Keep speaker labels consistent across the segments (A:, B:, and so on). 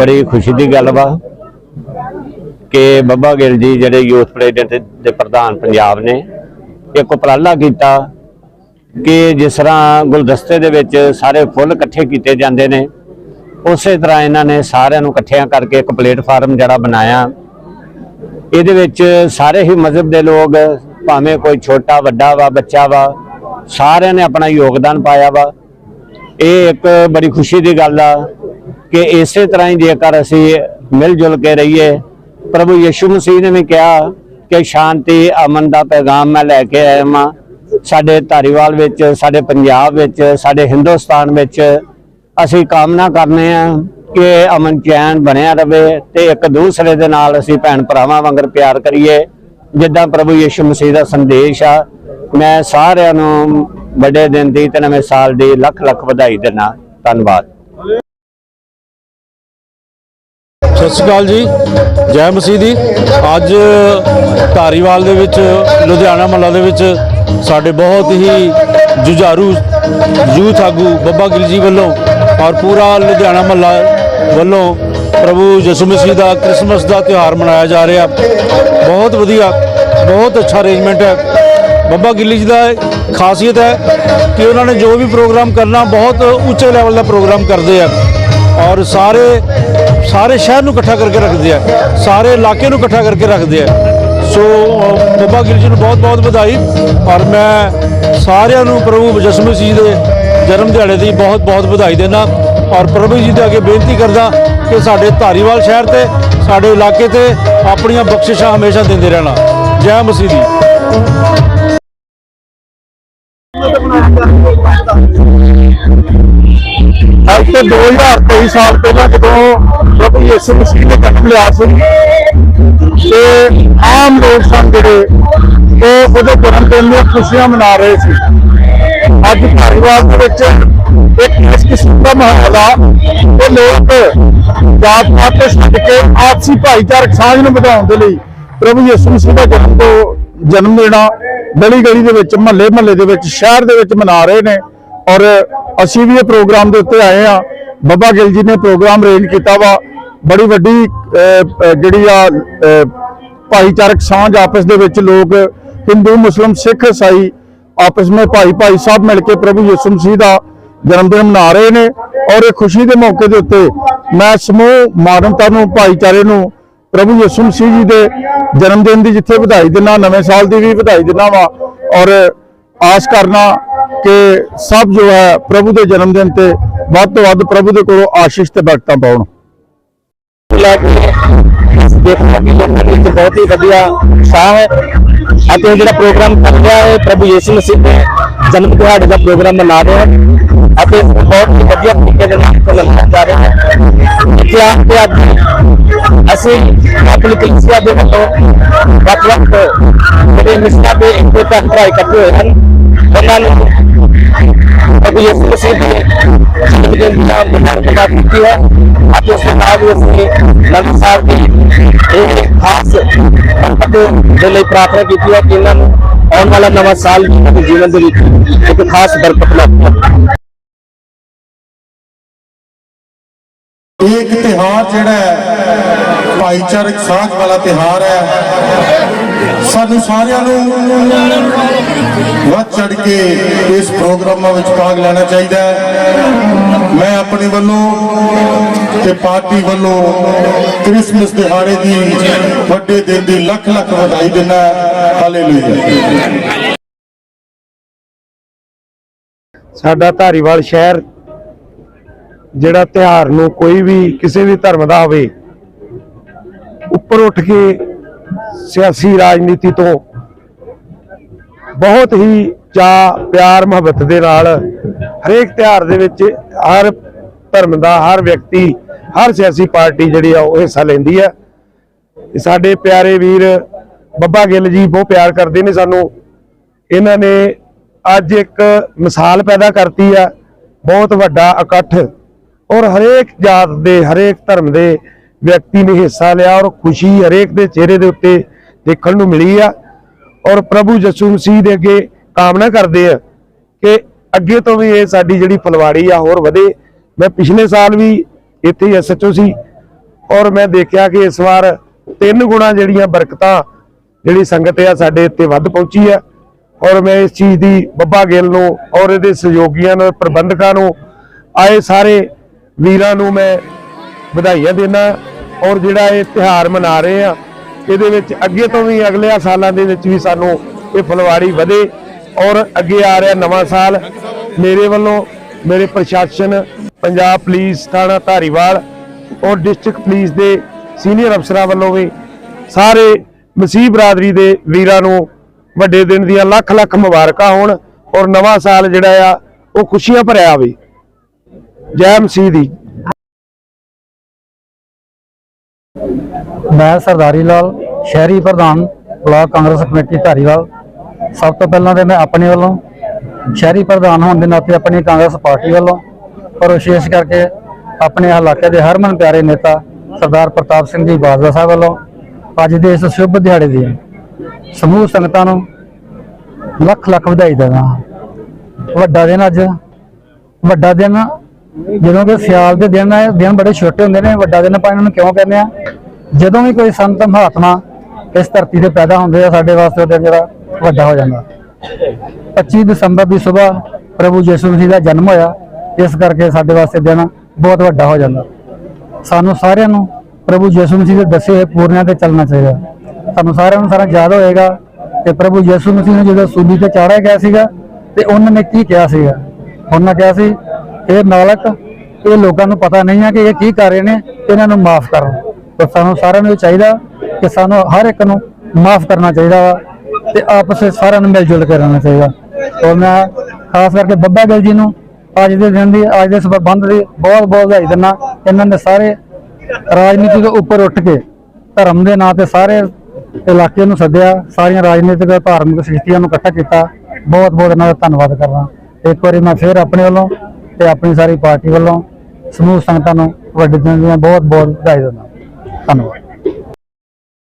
A: ਬੜੀ ਖੁਸ਼ੀ ਦੀ ਗੱਲ ਵਾ ਕਿ ਬੱਬਾ ਗਿੱਲ ਜੀ ਜਿਹੜੇ ਯੂਥ ਪ੍ਰੈਜ਼ੀਡੈਂਟ ਦੇ ਪ੍ਰਧਾਨ ਪੰਜਾਬ ਨੇ, ਇੱਕ ਉਪਰਾਲਾ ਕੀਤਾ ਕਿ ਜਿਸ ਤਰ੍ਹਾਂ ਗੁਲਦਸਤੇ ਦੇ ਵਿੱਚ ਸਾਰੇ ਫੁੱਲ ਇਕੱਠੇ ਕੀਤੇ ਜਾਂਦੇ ਨੇ, ਉਸੇ ਤਰ੍ਹਾਂ ਇਹਨਾਂ ਨੇ ਸਾਰਿਆਂ ਨੂੰ ਇਕੱਠਿਆਂ ਕਰਕੇ ਇੱਕ ਪਲੇਟਫਾਰਮ ਜਿਹੜਾ ਬਣਾਇਆ। ਇਹਦੇ ਵਿੱਚ ਸਾਰੇ ਹੀ ਮਜ਼ਹਬ ਦੇ ਲੋਕ, ਭਾਵੇਂ ਕੋਈ ਛੋਟਾ, ਵੱਡਾ ਵਾ, ਬੱਚਾ ਵਾ, ਸਾਰਿਆਂ ਨੇ ਆਪਣਾ ਯੋਗਦਾਨ ਪਾਇਆ ਵਾ। ਇਹ ਇੱਕ ਬੜੀ ਖੁਸ਼ੀ ਦੀ ਗੱਲ ਆ ਕਿ ਇਸੇ ਤਰ੍ਹਾਂ ਹੀ ਜੇਕਰ ਅਸੀਂ ਮਿਲ ਜੁਲ ਕੇ ਰਹੀਏ, ਪ੍ਰਭੂ ਯਿਸੂ ਮਸੀਹ ਨੇ ਵੀ ਕਿਹਾ ਕਿ ਸ਼ਾਂਤੀ, ਅਮਨ ਦਾ ਪੈਗਾਮ ਮੈਂ ਲੈ ਕੇ ਆਇਆ ਹਾਂ ਸਾਡੇ ਧਾਰੀਵਾਲ ਵਿੱਚ, ਸਾਡੇ ਪੰਜਾਬ ਵਿੱਚ, ਸਾਡੇ ਹਿੰਦੁਸਤਾਨ ਵਿੱਚ ਅਸੀਂ ਕਾਮਨਾ ਕਰਨੇ ਆ ਕਿ ਅਮਨ ਚੈਨ ਬਣਿਆ ਰਵੇ ਤੇ ਇੱਕ ਦੂਸਰੇ ਦੇ ਨਾਲ ਅਸੀਂ ਭੈਣ ਭਰਾਵਾਂ ਵਾਂਗਰ ਪਿਆਰ ਕਰੀਏ। ਜਿੱਦਾਂ ਪ੍ਰਭੂ ਯਿਸੂ ਮਸੀਹ ਦਾ ਸੰਦੇਸ਼ ਆ, ਮੈਂ ਸਾਰਿਆਂ ਨੂੰ ਵੱਡੇ ਦਿਨ ਦੀ ਤੇ ਨਵੇਂ ਸਾਲ ਦੀ ਲੱਖ ਲੱਖ ਵਧਾਈ ਦਿੰਦਾ। ਧੰਨਵਾਦ।
B: ਸਤਿ ਸ਼੍ਰੀ ਅਕਾਲ ਜੀ। ਜੈ ਮਸੀਹ ਦੀ। ਅੱਜ ਧਾਰੀਵਾਲ ਦੇ ਵਿੱਚ, ਲੁਧਿਆਣਾ ਮਹੱਲਾ ਦੇ ਵਿੱਚ ਸਾਡੇ ਬਹੁਤ ਹੀ ਜੁਝਾਰੂ ਯੂਥ ਆਗੂ ਬੱਬਾ ਗਿੱਲ ਜੀ ਵੱਲੋਂ ਔਰ ਪੂਰਾ ਲੁਧਿਆਣਾ ਮਹੱਲਾ ਵੱਲੋਂ ਪ੍ਰਭੂ ਯਿਸੂ ਮਸੀਹ ਦਾ ਕ੍ਰਿਸਮਸ ਦਾ ਤਿਉਹਾਰ ਮਨਾਇਆ ਜਾ ਰਿਹਾ। ਬਹੁਤ ਵਧੀਆ, ਬਹੁਤ ਅੱਛਾ ਅਰੇਂਜਮੈਂਟ ਹੈ। ਬੱਬਾ ਗਿੱਲੀ ਜੀ ਦਾ ਖਾਸੀਅਤ ਹੈ ਕਿ ਉਹਨਾਂ ਨੇ ਜੋ ਵੀ ਪ੍ਰੋਗਰਾਮ ਕਰਨਾ, ਬਹੁਤ ਉੱਚੇ ਲੈਵਲ ਦਾ ਪ੍ਰੋਗਰਾਮ ਕਰਦੇ ਆ। ਔਰ ਸਾਰੇ ਸਾਰੇ ਸ਼ਹਿਰ ਨੂੰ ਇਕੱਠਾ ਕਰਕੇ ਰੱਖਦੇ ਆ, ਸਾਰੇ ਇਲਾਕੇ ਨੂੰ ਇਕੱਠਾ ਕਰਕੇ ਰੱਖਦੇ ਆ। ਸੋ, ਬੱਬਾ ਗਿਲ ਜੀ ਨੂੰ ਬਹੁਤ ਬਹੁਤ ਵਧਾਈ, ਔਰ ਮੈਂ ਸਾਰਿਆਂ ਨੂੰ ਪ੍ਰਭੂ ਯਿਸੂ ਜੀ ਦੇ ਜਨਮ ਦਿਹਾੜੇ ਦੀ ਬਹੁਤ ਬਹੁਤ ਵਧਾਈ ਦਿੰਦਾ, ਔਰ ਪ੍ਰਭੂ ਜੀ ਦੇ ਅੱਗੇ ਬੇਨਤੀ ਕਰਦਾ ਕਿ ਸਾਡੇ ਧਾਰੀਵਾਲ ਸ਼ਹਿਰ ਤੇ, ਸਾਡੇ ਇਲਾਕੇ ਤੇ ਆਪਣੀਆਂ ਬਖਸ਼ਿਸ਼ਾਂ ਹਮੇਸ਼ਾ ਦਿੰਦੇ ਰਹਿਣਾ। ਜੈ ਮਸੀਹ ਦੀ।
C: ਅੱਜ ਤੋਂ 2023 ਸਾਲ ਪਹਿਲਾਂ ਜਦੋਂ ਪ੍ਰਭੂ ਯਿਸੂ ਮਸੀਹ ਨੇ ਜਨਮ ਲਿਆ ਸੀ, ਤੇ ਆਮ ਲੋਕ ਸਨ ਜਿਹੜੇ, ਉਹ ਉਹਦੇ ਜਨਮ ਦਿਨ ਦੀਆਂ ਖੁਸ਼ੀਆਂ ਮਨਾ ਰਹੇ ਸੀ। ਅੱਜ ਧਾਰੀਵਾਲ ਦੇ ਵਿੱਚ ਇੱਕ ਇਸ ਕਿਸਮ ਦਾ ਮਾਹੌਲ ਆ, ਉਹ ਲੋਕ ਜਾਤ ਪਾਤ ਤੋਂ ਛੱਡ ਕੇ ਆਪਸੀ ਭਾਈਚਾਰਕ ਸਾਂਝ ਨੂੰ ਵਧਾਉਣ ਦੇ ਲਈ ਪ੍ਰਭੂ ਯਿਸੂ ਮਸੀਹ ਦਾ ਜਨਮ ਤੋਂ ਜਨਮ ਦੇਣਾ ਗਲੀ ਗਲੀ ਦੇ ਵਿੱਚ ਮਹੱਲੇ ਮਹੱਲੇ ਦੇ ਵਿੱਚ, ਸ਼ਹਿਰ ਦੇ ਵਿੱਚ ਮਨਾ ਰਹੇ ਨੇ। ਔਰ ਅਸੀਂ ਵੀ ਇਹ ਪ੍ਰੋਗਰਾਮ ਦੇ ਉੱਤੇ ਆਏ ਆ ਬੱਬਾ ਗਿੱਲ ਜੀ ਨੇ ਪ੍ਰੋਗਰਾਮ ਅਰੇਂਜ ਕੀਤਾ ਵਾ। ਬੜੀ ਵੱਡੀ ਜਿਹੜੀ ਆ ਭਾਈਚਾਰਕ ਸਾਂਝ ਆਪਸ ਦੇ ਵਿੱਚ ਲੋਕ, ਹਿੰਦੂ, ਮੁਸਲਮ, ਸਿੱਖ ਇਸਾਈ ਆਪਸ ਵਿੱਚ ਭਾਈ ਭਾਈ ਸਾਹਿਬ ਮਿਲ ਕੇ ਪ੍ਰਭੂ ਯਿਸੂ ਮਸੀਹ ਦਾ ਜਨਮ ਦਿਨ ਮਨਾ ਰਹੇ ਨੇ। ਔਰ ਇਹ ਖੁਸ਼ੀ ਦੇ ਮੌਕੇ ਦੇ ਉੱਤੇ ਮੈਂ ਸਮੂਹ ਮਾਨਵਤਾ ਨੂੰ, ਭਾਈਚਾਰੇ ਨੂੰ ਪ੍ਰਭੂ ਯਿਸੂ ਮਸੀਹ ਜੀ ਦੇ ਜਨਮ ਦਿਨ ਦੀ ਜਿੱਥੇ ਵਧਾਈ ਦਿੰਦਾ, ਨਵੇਂ ਸਾਲ ਦੀ ਵੀ ਵਧਾਈ ਦਿੰਦਾ ਵਾ। ਔਰ ਆਸ ਕਰਨਾ ਕਿ ਸਭ ਜੋ ਹੈ ਪ੍ਰਭੂ ਦੇ ਜਨਮ ਦਿਨ ਤੇ ਵੱਧ ਤੋਂ ਵੱਧ ਪ੍ਰਭੂ ਦੇ ਕੋਲੋਂ ਆਸ਼ੀਸ਼ ਤੇ ਬਰਕਤਾਂ ਪਾਉਣ।
D: ਦੇਖਣਾ ਕਿ ਲੋਕਾਂ ਵਿੱਚ ਬਹੁਤ ਹੀ ਵਧੀਆ ਉਤਸ਼ਾਹ ਹੈ। ਅਤੇ ਜਿਹੜਾ ਪ੍ਰੋਗਰਾਮ ਕਰ ਰਿਹਾ ਹੈ, ਪ੍ਰਭੂ ਯਿਸੂ ਮਸੀਹ ਦੇ ਜਨਮ ਦਿਹਾੜੇ ਦਾ ਪ੍ਰੋਗਰਾਮ ਮਨਾ ਰਹੇ ਹਨ ਅਤੇ ਬਹੁਤ ਹੀ ਵਧੀਆ ਤਰੀਕੇ ਦੇ ਨਾਲ ਮਨਾਇਆ ਜਾ ਰਿਹਾ ਹੈ। ਇਤਿਹਾਸ ਤੇ ਅੱਜ ਅਸੀਂ ਆਪਣੀ ਕਲੀਸਿਆ ਦੇ ਵੱਲੋਂ ਵੱਖ ਵੱਖ ਜਿਹੜੇ ਮਿਸਟਰ ਦੇ ਇੱਕ ਭੈਣ ਇਕੱਠੇ ਹੋਏ ਹਨ। ਉਹਨਾਂ ਨੂੰ ਪ੍ਰਭੂ ਯਿਸੂ ਮਸੀਹ ਦੇ ਜਨਮ ਦਿਨ ਦੀ ਮੁਬਾਰਕਬਾਦ ਕੀਤੀ ਹੈ ਅਤੇ ਉਸ ਦੀ ਇਹ ਖਾਸ ਬਰਕਤ ਦੇ ਲਈ ਪ੍ਰਾਰਥਨਾ ਕੀਤੀ ਹੈ ਕਿ ਇਹਨਾਂ ਨੂੰ ਆਉਣ ਵਾਲਾ ਨਵਾਂ ਸਾਲ ਦੇ ਜੀਵਨ ਦੇ ਵਿੱਚ ਇੱਕ ਖਾਸ ਬਰਕਤ ਲੱਗੇ
C: ਇਹ ਤਿਹਾਰ ਜਿਹੜਾ ਹੈ ਭਾਈਚਾਰਕ ਸਾਂਝ ਵਾਲਾ ਤਿਹਾਰ ਹੈ ਸਾਨੂੰ ਸਾਰਿਆਂ ਨੂੰ ਵੱਧ ਚੜ ਕੇ ਇਸ ਪ੍ਰੋਗਰਾਮਾਂ ਵਿੱਚ ਭਾਗ ਲੈਣਾ ਚਾਹੀਦਾ ਹੈ। ਮੈਂ ਆਪਣੇ ਵੱਲੋਂ ਤੇ ਪਾਰਟੀ ਵੱਲੋਂ ਕ੍ਰਿਸਮਸ ਦਿਹਾੜੇ ਦੀ ਵੱਡੇ ਦਿਨ ਦੀ ਲੱਖ ਲੱਖ ਵਧਾਈ ਦਿੰਦਾ ਹਾਲੇਲੂਇਆ।
E: ਸਾਡਾ ਧਾਰੀਵਾਲ ਸ਼ਹਿਰ, ਜਿਹੜਾ ਤਿਉਹਾਰ ਨੂੰ ਕੋਈ ਵੀ ਕਿਸੇ ਵੀ ਧਰਮ ਦਾ ਹੋਵੇ ਉੱਪਰ ਉੱਠ ਕੇ ਸਿਆਸੀ ਰਾਜਨੀਤੀ ਤੋਂ ਬਹੁਤ ਹੀ ਚਾਅ ਪਿਆਰ ਮੁਹੱਬਤ ਦੇ ਨਾਲ ਹਰੇਕ ਤਿਉਹਾਰ ਦੇ ਵਿੱਚ ਹਰ ਧਰਮ ਦਾ, ਹਰ ਵਿਅਕਤੀ, ਹਰ ਸਿਆਸੀ ਪਾਰਟੀ ਜਿਹੜੀ ਆ ਉਹ ਹਿੱਸਾ ਲੈਂਦੀ ਆ। ਸਾਡੇ ਪਿਆਰੇ ਵੀਰ ਬੱਬਾ ਗਿੱਲ ਜੀ ਬਹੁਤ ਪਿਆਰ ਕਰਦੇ ਨੇ ਸਾਨੂੰ। ਇਹਨਾਂ ਨੇ ਅੱਜ ਇੱਕ ਮਿਸਾਲ ਪੈਦਾ ਕਰਤੀ ਆ, ਬਹੁਤ ਵੱਡਾ ਇਕੱਠ। ਔਰ ਹਰੇਕ ਜਾਤ ਦੇ, ਹਰੇਕ ਧਰਮ ਦੇ ਵਿਅਕਤੀ ਨੇ ਹਿੱਸਾ ਲਿਆ ਔਰ ਖੁਸ਼ੀ ਹਰੇਕ ਦੇ ਚਿਹਰੇ ਦੇ ਉੱਤੇ ਦੇਖਣ ਨੂੰ ਮਿਲੀ ਆ। ਔਰ ਪ੍ਰਭੂ ਯਿਸੂ ਮਸੀਹ ਦੇ ਅੱਗੇ ਕਾਮਨਾ ਕਰਦੇ ਆ ਕਿ ਅੱਗੇ ਤੋਂ ਵੀ ਇਹ ਸਾਡੀ ਜਿਹੜੀ ਫਲਵਾੜੀ ਆ ਹੋਰ ਵਧੇ। ਮੈਂ ਪਿਛਲੇ ਸਾਲ ਵੀ ਇੱਥੇ ਐਸਐਚਓ ਸੀ ਔਰ ਮੈਂ ਦੇਖਿਆ ਕਿ ਇਸ ਵਾਰ ਤਿੰਨ ਗੁਣਾ ਜਿਹੜੀਆਂ ਬਰਕਤਾਂ ਜਿਹੜੀ ਸੰਗਤ ਆ ਸਾਡੇ ਇੱਥੇ ਵੱਧ ਪਹੁੰਚੀ ਆ। ਔਰ ਮੈਂ ਇਸ ਚੀਜ਼ ਦੀ ਬੱਬਾ ਗਿੱਲ ਨੂੰ ਔਰ ਇਹਦੇ ਸਹਿਯੋਗੀਆਂ ਨੂੰ, ਪ੍ਰਬੰਧਕਾਂ ਨੂੰ, ਆਏ ਸਾਰੇ ਵੀਰਾਂ ਨੂੰ ਮੈਂ ਵਧਾਈਆਂ ਦੇਣਾ ਔਰ ਜਿਹੜਾ ਇਹ ਤਿਹਾਰ ਮਨਾ ਰਹੇ ਆ, ਇਹਦੇ ਵਿੱਚ ਅੱਗੇ ਤੋਂ ਵੀ ਅਗਲੇ ਸਾਲਾਂ ਦੇ ਵਿੱਚ ਵੀ ਸਾਨੂੰ ਇਹ ਫੁਲਵਾੜੀ ਵਧੇ ਔਰ ਅੱਗੇ ਆ ਰਿਹਾ ਨਵਾਂ ਸਾਲ। ਮੇਰੇ ਵੱਲੋਂ ਮੇਰੇ ਪ੍ਰਸ਼ਾਸਨ, ਪੰਜਾਬ ਪੁਲਿਸ, ਥਾਣਾ ਧਾਰੀਵਾਲ ਔਰ ਡਿਸਟ੍ਰਿਕਟ ਪੁਲਿਸ ਦੇ ਸੀਨੀਅਰ ਅਫਸਰਾਂ ਵੱਲੋਂ ਵੀ ਸਾਰੇ ਮਸੀਹ ਬਰਾਦਰੀ ਦੇ ਵੀਰਾਂ ਨੂੰ ਵੱਡੇ ਦਿਨ ਦੀਆਂ ਲੱਖ ਲੱਖ ਮੁਬਾਰਕਾਂ ਹੋਣ ਔਰ ਨਵਾਂ ਸਾਲ ਜਿਹੜਾ ਆ, ਉਹ ਖੁਸ਼ੀਆਂ ਭਰਿਆ ਆਵੇ। ਜੈ ਮਸੀਹ ਦੀ।
F: ਮੈਂ ਸਰਦਾਰੀ ਲਾਲ, ਸ਼ਹਿਰੀ ਪ੍ਰਧਾਨ ਬਲਾਕ ਕਾਂਗਰਸ ਕਮੇਟੀ ਧਾਰੀਵਾਲ। ਸਭ ਤੋਂ ਪਹਿਲਾਂ ਤੇ ਮੈਂ ਆਪਣੇ ਵੱਲੋਂ ਸ਼ਹਿਰੀ ਪ੍ਰਧਾਨ ਹੋਣ ਦੇ ਨਾਤੇ ਆਪਣੀ ਕਾਂਗਰਸ ਪਾਰਟੀ ਵੱਲੋਂ ਪਰ ਵਿਸ਼ੇਸ਼ ਕਰਕੇ ਆਪਣੇ ਇਲਾਕੇ ਦੇ ਹਰਮਨ ਪਿਆਰੇ ਨੇਤਾ ਸਰਦਾਰ ਪ੍ਰਤਾਪ ਸਿੰਘ ਜੀ ਬਾਜਵਾ ਸਾਹਿਬ ਵੱਲੋਂ ਅੱਜ ਦੇ ਇਸ ਸ਼ੁਭ ਦਿਹਾੜੇ ਦੀ ਸਮੂਹ ਸੰਗਤਾਂ ਨੂੰ ਲੱਖ ਲੱਖ ਵਧਾਈ ਦਿੰਦਾ ਵੱਡਾ ਦਿਨ ਅੱਜ, ਵੱਡਾ ਦਿਨ ਜਦੋਂ ਕਿ ਸਿਆਲ ਦੇ ਦਿਨ ਹੈ ਦਿਨ ਬੜੇ ਛੋਟੇ ਹੁੰਦੇ ਨੇ, ਵੱਡਾ ਦਿਨ ਆਪਾਂ ਇਹਨਾਂ ਨੂੰ ਕਿਉਂ ਕਹਿੰਦੇ ਆ? ਜਦੋਂ ਵੀ ਕੋਈ ਸੰਤ ਮਹਾਤਮਾ ਇਸ ਧਰਤੀ ਤੇ ਪੈਦਾ ਹੁੰਦੇ ਆ, ਸਾਡੇ ਵਾਸਤੇ ਉਹ ਦਿਨ ਜਿਹੜਾ ਵੱਡਾ ਹੋ ਜਾਂਦਾ। 25 ਦਸੰਬਰ ਦੀ ਸਵੇਰ ਪ੍ਰਭੂ ਯਿਸੂ ਮਸੀਹ ਦਾ ਜਨਮ ਹੋਇਆ, ਇਸ ਕਰਕੇ ਸਾਡੇ ਵਾਸਤੇ ਦਿਨ ਬਹੁਤ ਵੱਡਾ ਹੋ ਜਾਂਦਾ। ਸਾਨੂੰ ਸਾਰਿਆਂ ਨੂੰ ਪ੍ਰਭੂ ਯਿਸੂ ਮਸੀਹ ਦੇ ਦੱਸੇ ਹੋਏ ਪੂਰਨਿਆਂ ਤੇ ਚੱਲਣਾ ਚਾਹੀਦਾ। ਸਾਨੂੰ ਸਾਰਿਆਂ ਨੂੰ ਸਾਰਾ ਯਾਦ ਹੋਏਗਾ ਕਿ ਪ੍ਰਭੂ ਯਿਸੂ ਮਸੀਹ ਨੂੰ ਜਦੋਂ ਸੂਲੀ ਤੇ ਚਾੜਿਆ ਗਿਆ ਸੀਗਾ ਤੇ ਉਹਨਾਂ ਨੇ ਕੀ ਕਿਹਾ ਸੀਗਾ? ਉਹਨਾਂ ਕਿਹਾ ਸੀ ਇਹ ਮਾਲਕ, ਇਹ ਲੋਕਾਂ ਨੂੰ ਪਤਾ ਨਹੀਂ ਹੈ ਕਿ ਇਹ ਕੀ ਕਰ ਰਹੇ ਨੇ, ਇਹਨਾਂ ਨੂੰ ਮਾਫ ਕਰੋ। ਤਾਂ ਸਾਨੂੰ ਸਾਰਿਆਂ ਨੂੰ ਇਹ ਚਾਹੀਦਾ ਕਿ ਸਾਨੂੰ ਹਰ ਇੱਕ ਨੂੰ ਮਾਫ ਕਰਨਾ ਚਾਹੀਦਾ ਵਾ ਤੇ ਆਪਸ ਵਿੱਚ ਸਾਰਿਆਂ ਨੂੰ ਮਿਲ ਜੁਲ ਕੇ ਰਹਿਣਾ ਚਾਹੀਦਾ। ਔਰ ਮੈਂ ਖਾਸ ਕਰਕੇ ਬੱਬਾ ਗਿੱਲ ਜੀ ਨੂੰ ਅੱਜ ਦੇ ਦਿਨ ਦੀ, ਅੱਜ ਦੇ ਇਸ ਪ੍ਰਬੰਧ ਦੀ ਬਹੁਤ ਬਹੁਤ ਵਧਾਈ ਦਿੰਦਾ। ਇਹਨਾਂ ਨੇ ਸਾਰੇ ਰਾਜਨੀਤੀ ਤੋਂ ਉੱਪਰ ਉੱਠ ਕੇ ਧਰਮ ਦੇ ਨਾਂ ਤੇ ਸਾਰੇ ਇਲਾਕੇ ਨੂੰ ਸੱਦਿਆ, ਸਾਰੀਆਂ ਰਾਜਨੀਤਿਕ ਧਾਰਮਿਕ ਸ੍ਰਿਸ਼ਟੀਆਂ ਨੂੰ ਇਕੱਠਾ ਕੀਤਾ। ਬਹੁਤ ਬਹੁਤ ਇਹਨਾਂ ਦਾ ਧੰਨਵਾਦ ਕਰਦਾ। ਇੱਕ ਵਾਰੀ ਮੈਂ ਫੇਰ ਆਪਣੇ ਵੱਲੋਂ ਤੇ ਆਪਣੀ ਸਾਰੀ ਪਾਰਟੀ ਵੱਲੋਂ ਸਮੂਹ ਸੰਗਤਾਂ ਨੂੰ ਵੱਡੇ ਦਿਨ ਦੀਆਂ ਬਹੁਤ ਬਹੁਤ ਵਧਾਈ ਦਿੰਦਾ। ਧੰਨਵਾਦ।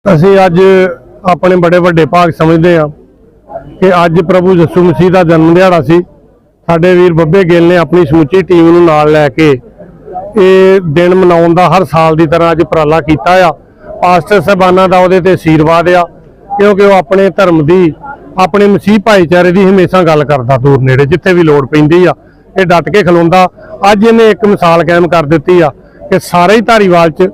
G: ਅਸੀਂ ਅੱਜ ਆਪਣੇ ਬੜੇ ਵੱਡੇ ਭਾਗ ਸਮਝਦੇ ਹਾਂ ਕਿ ਅੱਜ ਪ੍ਰਭੂ ਯਿਸੂ ਮਸੀਹ ਦਾ ਜਨਮ ਦਿਹਾੜਾ ਸੀ। ਸਾਡੇ ਵੀਰ ਬੱਬੇ ਗਿੱਲ ਨੇ ਆਪਣੀ ਸਮੁੱਚੀ ਟੀਮ ਨੂੰ ਨਾਲ ਲੈ ਕੇ ਇਹ ਦਿਨ ਮਨਾਉਣ ਦਾ ਹਰ ਸਾਲ ਦੀ ਤਰ੍ਹਾਂ ਅੱਜ ਉਪਰਾਲਾ ਕੀਤਾ ਆ। ਪਾਸਟਰ ਸਾਹਿਬਾਨਾਂ ਦਾ ਉਹਦੇ ਤੇ ਆਸ਼ੀਰਵਾਦ ਆ, ਕਿਉਂਕਿ ਉਹ ਆਪਣੇ ਧਰਮ ਦੀ, ਆਪਣੇ ਮਸੀਹ ਭਾਈਚਾਰੇ ਦੀ ਹਮੇਸ਼ਾ ਗੱਲ ਕਰਦਾ ਦੂਰ ਨੇੜੇ, ਜਿੱਥੇ ਵੀ ਲੋੜ ਪੈਂਦੀ ਆ। ਇਹ ਡਟ ਕੇ ਖਲੋਂਦਾ। ਅੱਜ ਇਹਨੇ ਇੱਕ ਮਿਸਾਲ ਕਾਇਮ ਕਰ ਦਿੱਤੀ ਆ ਕਿ ਸਾਰੇ ਹੀ ਧਾਰੀਵਾਲ 'ਚ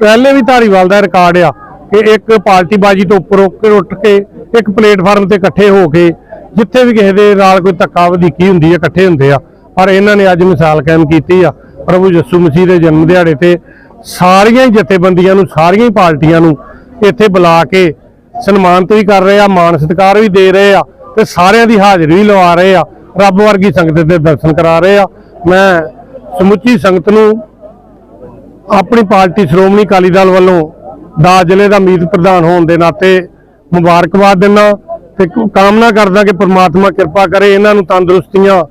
G: ਪਹਿਲੇ ਵੀ ਧਾਰੀਵਾਲ ਦਾ ਰਿਕਾਰਡ ਆ ਕਿ ਇੱਕ ਪਾਰਟੀ ਬਾਜੀ ਤੋਂ ਉੱਪਰ ਉੱਠ ਕੇ ਇੱਕ ਪਲੇਟਫਾਰਮ ਤੇ ਇਕੱਠੇ ਹੋ ਕੇ ਜਿੱਥੇ ਵੀ ਕਿਸੇ ਦੇ ਨਾਲ ਕੋਈ ਧੱਕਾ ਵਧੀਕੀ ਹੁੰਦੀ ਹੈ ਇਕੱਠੇ ਹੁੰਦੇ ਆ। ਪਰ ਇਹਨਾਂ ਨੇ ਅੱਜ ਮਿਸਾਲ ਕਾਇਮ ਕੀਤੀ ਆ। ਪ੍ਰਭੂ ਯਿਸੂ ਮਸੀਹ ਦੇ ਜਨਮ ਦਿਹਾੜੇ ਤੇ ਸਾਰੀਆਂ ਹੀ ਜਥੇਬੰਦੀਆਂ ਨੂੰ, ਸਾਰੀਆਂ ਹੀ ਪਾਰਟੀਆਂ ਨੂੰ ਇੱਥੇ ਬੁਲਾ ਕੇ ਸਨਮਾਨਿਤ ਵੀ ਕਰ ਰਹੇ ਆ, ਮਾਣ ਸਤਿਕਾਰ ਵੀ ਦੇ ਰਹੇ ਆ ਤੇ ਸਾਰਿਆਂ ਦੀ ਹਾਜ਼ਰੀ ਵੀ ਲਵਾ ਰਹੇ ਆ। ਰੱਬ ਵਰਗੀ ਸੰਗਤ ਦੇ ਦਰਸ਼ਨ ਕਰਾ ਰਹੇ ਆ। ਮੈਂ ਸਮੁੱਚੀ ਸੰਗਤ ਨੂੰ ਆਪਣੀ ਪਾਰਟੀ ਸ਼੍ਰੋਮਣੀ ਅਕਾਲੀ ਦਲ ਵੱਲੋਂ ਦਾ ਜ਼ਿਲ੍ਹੇ ਦਾ ਮੀਤ ਪ੍ਰਧਾਨ ਹੋਣ ਦੇ ਨਾਤੇ ਮੁਬਾਰਕਬਾਦ ਦਿੰਦਾ ਤੇ ਕਾਮਨਾ ਕਰਦਾ ਕਿ ਪ੍ਰਮਾਤਮਾ ਕਿਰਪਾ ਕਰੇ, ਇਹਨਾਂ ਨੂੰ ਤੰਦਰੁਸਤੀਆਂ,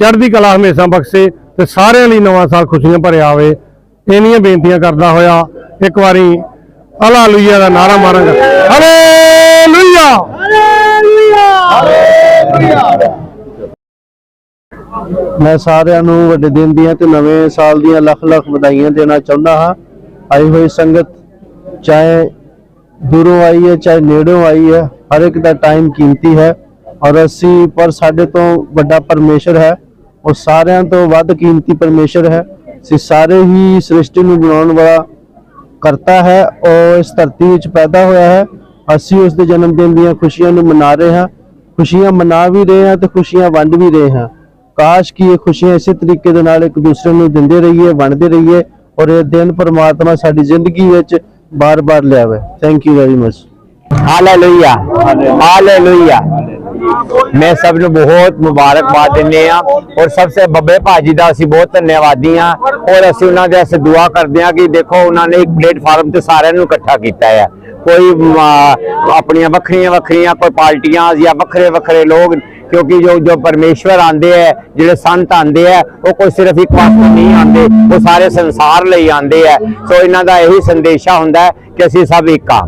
G: ਚੜ੍ਹਦੀ ਕਲਾ ਹਮੇਸ਼ਾ ਬਖਸ਼ੇ ਤੇ ਸਾਰਿਆਂ ਲਈ ਨਵਾਂ ਸਾਲ ਖੁਸ਼ੀਆਂ ਭਰਿਆ ਆਵੇ। ਇੰਨੀਆਂ ਬੇਨਤੀਆਂ ਕਰਦਾ ਹੋਇਆ, ਇੱਕ ਵਾਰੀ ਹਾਲੇਲੂਇਆ ਦਾ ਨਾਰਾ ਮਾਰਾਂਗਾ। ਹਾਲੇਲੂਇਆ!
H: ਮੈਂ ਸਾਰਿਆਂ ਨੂੰ ਵੱਡੇ ਦਿਨ ਦੀਆਂ ਤੇ ਨਵੇਂ ਸਾਲ ਦੀਆਂ ਲੱਖ ਲੱਖ ਵਧਾਈਆਂ ਦੇਣਾ ਚਾਹੁੰਦਾ ਹਾਂ। ਆਈ ਹੋਈ ਸੰਗਤ, ਚਾਹੇ ਦੂਰੋਂ ਆਈ ਹੈ, ਚਾਹੇ ਨੇੜੋਂ ਆਈ ਹੈ, ਹਰ ਇੱਕ ਦਾ ਟਾਈਮ ਕੀਮਤੀ ਹੈ ਔਰ ਅਸੀਂ, ਪਰ ਸਾਡੇ ਤੋਂ ਵੱਡਾ ਪਰਮੇਸ਼ਰ ਹੈ ਉਹ ਸਾਰਿਆਂ ਤੋਂ ਵੱਧ ਕੀਮਤੀ ਪਰਮੇਸ਼ਰ ਹੈ। ਅਸੀਂ ਸਾਰੇ ਹੀ ਸ੍ਰਿਸ਼ਟੀ ਨੂੰ ਬਣਾਉਣ ਵਾਲਾ ਕਰਤਾ ਹੈ ਉਹ ਇਸ ਧਰਤੀ ਵਿੱਚ ਪੈਦਾ ਹੋਇਆ ਹੈ। ਅਸੀਂ ਉਸ ਦੇ ਜਨਮ ਦਿਨ ਦੀਆਂ ਖੁਸ਼ੀਆਂ ਨੂੰ ਮਨਾ ਰਹੇ ਹਾਂ। ਖੁਸ਼ੀਆਂ ਮਨਾ ਵੀ ਰਹੇ ਹਾਂ ਤੇ ਖੁਸ਼ੀਆਂ ਵੰਡ ਵੀ ਰਹੇ ਹਾਂ। ਕਾਸ਼ ਕਿ ਇਹ ਖੁਸ਼ੀਆਂ ਇਸੇ ਤਰੀਕੇ ਦੇ ਨਾਲ ਇੱਕ ਦੂਸਰੇ ਨੂੰ ਦਿੰਦੇ ਰਹੀਏ, ਵੰਡਦੇ ਰਹੀਏ ਔਰ ਇਹ ਦਿਨ ਪਰਮਾਤਮਾ ਸਾਡੀ ਜ਼ਿੰਦਗੀ ਵਿੱਚ ਬਾਰ-ਬਾਰ ਲਿਆਵੇ। Thank you very much
A: hallelujah hallelujah ਮੈਂ ਸਭ ਨੂੰ ਬਹੁਤ ਮੁਬਾਰਕਬਾਦ ਦਿੰਦੇ ਆ ਔਰ ਸਭ ਤੋਂ ਬੱਬੇ ਭਾਜੀ ਦਾ ਅਸੀਂ ਬਹੁਤ ਧੰਨਵਾਦੀ ਆ ਔਰ ਅਸੀਂ ਉਹਨਾਂ ਦੇ ਅਸੀਂ ਦੁਆ ਕਰਦੇ ਆ ਕਿ ਦੇਖੋ ਉਹਨਾਂ ਨੇ ਇੱਕ ਪਲੇਟਫਾਰਮ ਤੇ ਸਾਰਿਆਂ ਨੂੰ ਇਕੱਠਾ ਕੀਤਾ ਹੈ। ਕੋਈ ਆਪਣੀਆਂ ਵੱਖਰੀਆਂ ਵੱਖਰੀਆਂ ਕੋਈ ਪਾਰਟੀਆਂ ਜਾਂ ਵੱਖਰੇ ਵੱਖਰੇ ਲੋਕ ਕਿਉਂਕਿ ਜੋ ਜੋ ਪਰਮੇਸ਼ਵਰ ਆਂਦੇ ਐ ਜਿਹੜੇ ਸੰਤ ਆਂਦੇ ਐ ਉਹ ਕੋਈ ਸਿਰਫ ਇੱਕ ਵਾਸਤੇ ਨਹੀਂ ਆਂਦੇ ਉਹ ਸਾਰੇ ਸੰਸਾਰ ਲਈ ਆਂਦੇ ਐ ਸੋ ਇਹਨਾਂ ਦਾ ਇਹੀ ਸੰਦੇਸ਼ਾ ਹੁੰਦਾ ਕਿ ਅਸੀਂ ਸਭ ਇੱਕ ਆ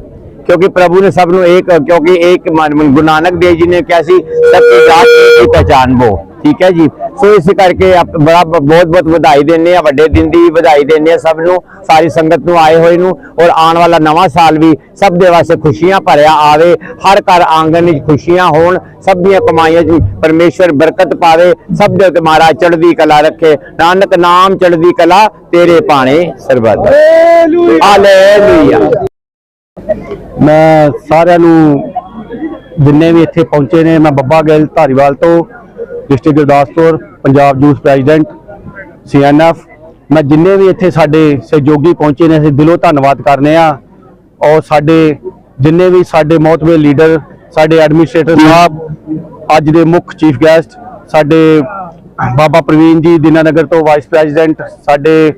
A: ਕਿਉਂਕਿ ਪ੍ਰਭੂ ਨੇ ਸਭ ਨੂੰ ਇੱਕ ਕਿਉਂਕਿ ਇੱਕ ਗੁਰੂ ਨਾਨਕ ਦੇਵ ਜੀ ਨੇ ਕਿਹਾ ਸੀ ਸਭ ਦੀ ਜਾਤ ਦੀ ਪਹਿਚਾਨ ਬੋ। ਠੀਕ ਹੈ ਜੀ। ਸੋ ਇਸ ਕਰਕੇ ਬੜਾ ਬਹੁਤ ਬਹੁਤ ਵਧਾਈ ਦਿੰਦੇ ਆ ਵੱਡੇ ਦਿਨ ਦੀ ਵਧਾਈ ਦਿੰਦੇ ਆ ਸਭ ਨੂੰ ਸਾਰੀ ਸੰਗਤ ਨੂੰ ਆਏ ਹੋਏ ਨੂੰ ਔਰ ਆਉਣ ਵਾਲਾ ਨਵਾਂ ਸਾਲ ਵੀ ਸਭ ਦੇ ਵਾਸਤੇ ਖੁਸ਼ੀਆਂ ਭਰਿਆ ਆਵੇ ਹਰ ਘਰ ਆਂਗਨ ਵਿੱਚ ਖੁਸ਼ੀਆਂ ਹੋਣ ਸਭ ਦੀਆਂ ਕਮਾਈਆਂ 'ਚ ਪਰਮੇਸ਼ਵਰ ਬਰਕਤ ਪਾਵੇ ਸਭ ਦੇ ਉੱਤੇ ਮਹਾਰਾਜ ਚੜ੍ਹਦੀ ਕਲਾ ਰੱਖੇ ਨਾਨਕ ਨਾਮ ਚੜ੍ਹਦੀ ਕਲਾ ਤੇਰੇ ਭਾਣੇ ਸਰਬੱਤ। ਹਾਲੇਲੂਇਆ
H: ਮੈਂ ਸਾਰਿਆਂ ਨੂੰ ਜਿੰਨੇ ਵੀ ਇੱਥੇ ਪਹੁੰਚੇ ਨੇ ਮੈਂ ਬੱਬਾ ਗਿੱਲ ਧਾਰੀਵਾਲ ਤੋਂ ਡਿਸਟ੍ਰਿਕਟ ਗੁਰਦਾਸਪੁਰ, ਪੰਜਾਬ ਜੂਸ ਪ੍ਰੈਜ਼ੀਡੈਂਟ ਸੀਐਨਐਫ ਮੈਂ ਜਿੰਨੇ ਵੀ ਇੱਥੇ ਸਾਡੇ ਸਹਿਯੋਗੀ ਪਹੁੰਚੇ ਨੇ, ਅਸੀਂ ਦਿਲੋਂ ਧੰਨਵਾਦ ਕਰਨੇ ਆ। ਔਰ ਸਾਡੇ ਜਿੰਨੇ ਵੀ ਸਾਡੇ ਮੌਤਵੇ ਲੀਡਰ, ਸਾਡੇ ਐਡਮਿਨਿਸਟ੍ਰੇਟਰ ਸਾਹਿਬ, ਅੱਜ ਦੇ ਮੁੱਖ ਚੀਫ ਗੈਸਟ, ਸਾਡੇ ਬਾਬਾ ਪ੍ਰਵੀਨ ਜੀ ਦੀਨਾਨਗਰ ਤੋਂ ਵਾਈਸ ਪ੍ਰੈਜ਼ੀਡੈਂਟ, ਸਾਡੇ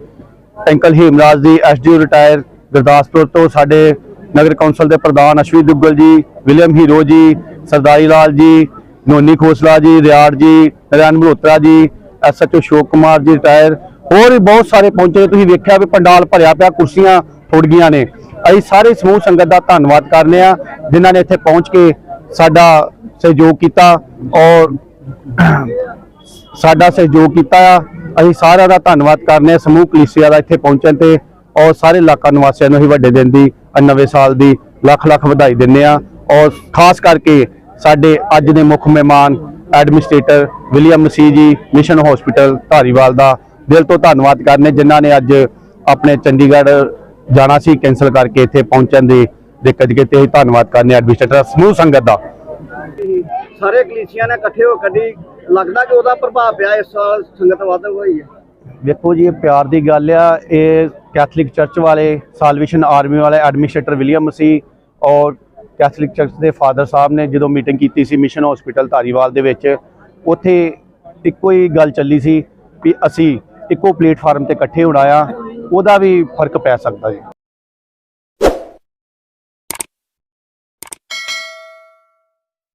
H: uncle Hemraj ji SDO retire Gurdaspur ਤੋਂ, ਸਾਡੇ ਨਗਰ ਕੌਂਸਲ ਦੇ ਪ੍ਰਧਾਨ ਅਸ਼ਵੀ ਦੁੱਗਲ ਜੀ, ਵਿਲੀਅਮ ਹੀਰੋ ਜੀ, ਸਰਦਾਰੀ ਲਾਲ ਜੀ ਨੋਨੀ ਖੋਸਲਾ ਜੀ, ਰਿਆੜ ਜੀ ਨਰਿਆਨ ਮਲਹੋਤਰਾ ਜੀ ਐਸਐਚਓ ਸ਼ੋਕ ਕੁਮਾਰ ਜੀ, ਰਿਟਾਇਰ। ਹੋਰ ਵੀ ਬਹੁਤ ਸਾਰੇ ਪਹੁੰਚੇ ਤੁਸੀਂ ਵੇਖਿਆ ਵੀ ਪੰਡਾਲ ਭਰਿਆ ਪਿਆ, ਕੁਰਸੀਆਂ ਥੁੜ ਗਈਆਂ ਨੇ। ਅਸੀਂ ਸਾਰੇ ਸਮੂਹ ਸੰਗਤ ਦਾ ਧੰਨਵਾਦ ਕਰਨੇ ਆ ਜਿਨ੍ਹਾਂ ਨੇ ਇੱਥੇ ਪਹੁੰਚ ਕੇ ਸਾਡਾ ਸਹਿਯੋਗ ਕੀਤਾ ਔਰ ਸਾਡਾ ਸਹਿਯੋਗ ਕੀਤਾ ਆ। ਅਸੀਂ ਸਾਰਿਆਂ ਦਾ ਧੰਨਵਾਦ ਕਰਨੇ ਆ ਸਮੂਹ ਕਲੀਸਿਆ ਦਾ ਇੱਥੇ ਪਹੁੰਚਣ ਤੇ ਔਰ ਸਾਰੇ ਇਲਾਕਾ ਨਿਵਾਸੀਆਂ ਨੂੰ ਹੀ ਵੱਡੇ ਦਿਨ ਦੀ, ਨਵੇਂ ਸਾਲ ਦੀ ਲੱਖ ਲੱਖ ਵਧਾਈ ਦਿੰਦੇ ਆ ਔਰ ਖਾਸ ਕਰਕੇ ਸਾਡੇ ਅੱਜ ਦੇ ਮੁੱਖ ਮਹਿਮਾਨ ਐਡਮਿਨਿਸਟ੍ਰੇਟਰ ਵਿਲੀਅਮ ਮਸੀਹ ਜੀ ਮਿਸ਼ਨ ਹਸਪੀਟਲ ਧਾਰੀਵਾਲ ਦਾ ਦਿਲ ਤੋਂ ਧੰਨਵਾਦ ਕਰਨੇ ਜਿਨ੍ਹਾਂ ਨੇ ਅੱਜ ਆਪਣੇ ਚੰਡੀਗੜ੍ਹ ਜਾਣਾ ਸੀ ਕੈਂਸਲ ਕਰਕੇ ਇੱਥੇ ਪਹੁੰਚਣ ਦੀ ਦਿੱਕਤ ਕੇ ਤੇ ਧੰਨਵਾਦ ਕਰਨੇ ਐਡਮਿਨਿਸਟ੍ਰੇਟਰ ਸਮੂਹ ਸੰਗਤ ਦਾ।
G: ਸਾਰੇ ਕਲੀਸੀਆਂ ਨੇ ਇਕੱਠੇ ਹੋ ਕੱਢੀ ਲੱਗਦਾ ਕਿ ਉਹਦਾ ਪ੍ਰਭਾਵ ਪਿਆ ਇਸ ਸਾਲ ਸੰਗਤ ਵੱਧ ਹੋਈ ਹੈ?
H: ਵੇਖੋ ਜੀ ਇਹ ਪਿਆਰ ਦੀ ਗੱਲ ਆ। ਇਹ ਕੈਥੋਲਿਕ ਚਰਚ ਵਾਲੇ ਸਾਲਵੇਸ਼ਨ ਆਰਮੀ ਵਾਲੇ ਐਡਮਿਨਿਸਟ੍ਰੇਟਰ ਵਿਲੀਅਮ ਮਸੀਹ ਔਰ ਕੈਥੋਲਿਕ ਚਰਚ ਦੇ ਫਾਦਰ ਸਾਹਿਬ ਨੇ ਜਦੋਂ ਮੀਟਿੰਗ ਕੀਤੀ ਸੀ ਮਿਸ਼ਨ ਹਸਪੀਟਲ ਧਾਰੀਵਾਲ ਦੇ ਵਿੱਚ, ਉੱਥੇ ਇੱਕੋ ਹੀ ਗੱਲ ਚੱਲੀ ਸੀ ਵੀ ਅਸੀਂ ਇੱਕੋ ਪਲੇਟਫਾਰਮ ਤੇ ਇਕੱਠੇ ਹੋਣਾ ਆ, ਉਹਦਾ ਵੀ ਫ਼ਰਕ ਪੈ ਸਕਦਾ ਜੀ।